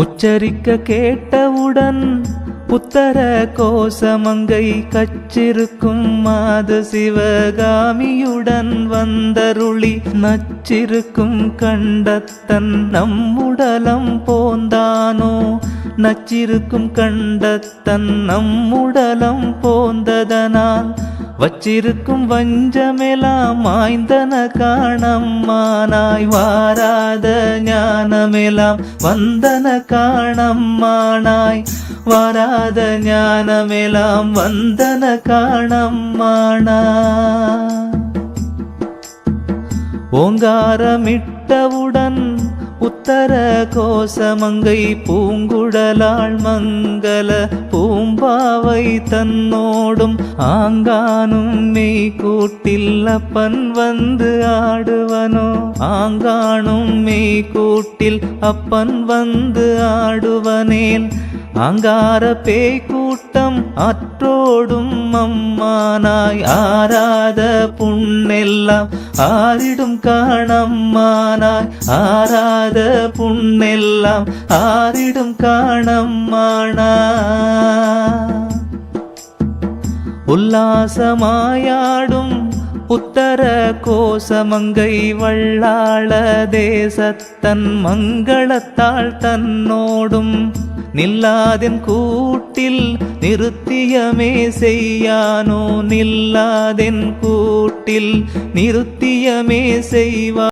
உச்சரிக்க கேட்டவுடன் புத்தர கோசமங்கை கச்சிருக்கும் மாத சிவகாமியுடன் வந்தருளி நச்சிருக்கும் கண்டத்தன் நம்முடலம் போந்தானோ? நச்சிருக்கும் கண்டத்தன் நம்முடலம் போந்ததனால் வச்சிருக்கும் வஞ்சமெலாம் மாய்ந்தன காணம்மானாய் வாராத ஞா ஞானமெலாம் வந்தன காணம்மானாய் வராத ஞானமெலாம் வந்தன காணம்மானா ஓங்காரமிட்டவுடன் உத்தர கோசமங்கை பூங்குடலாள் மங்கள பூம்பாவை தன்னோடும் ஆங்கானும் மெய் கூட்டில் அப்பன் வந்து ஆடுவனோ? ஆங்கானும் மெய் கூட்டில் அப்பன் வந்து ஆடுவனேன். அங்கார பேய் கூட்டம் அற்றோடும் அம்மானாய் ஆராத எல்லாம் ஆறிடும் காணம்மானாய். ஆராத புண்ணெல்லாம் ஆறிடும் காணம்மானா உல்லாசமாயாடும் உத்தர கோசமங்கை வள்ளாள தேசத்தன் மங்களத்தாள் தன்னோடும் நில்லாதின் கூட்டில் நிறுத்தியமே செய்யானோ நில்லாதென் கூட்டில் நிறுத்தியமே செய்வார்.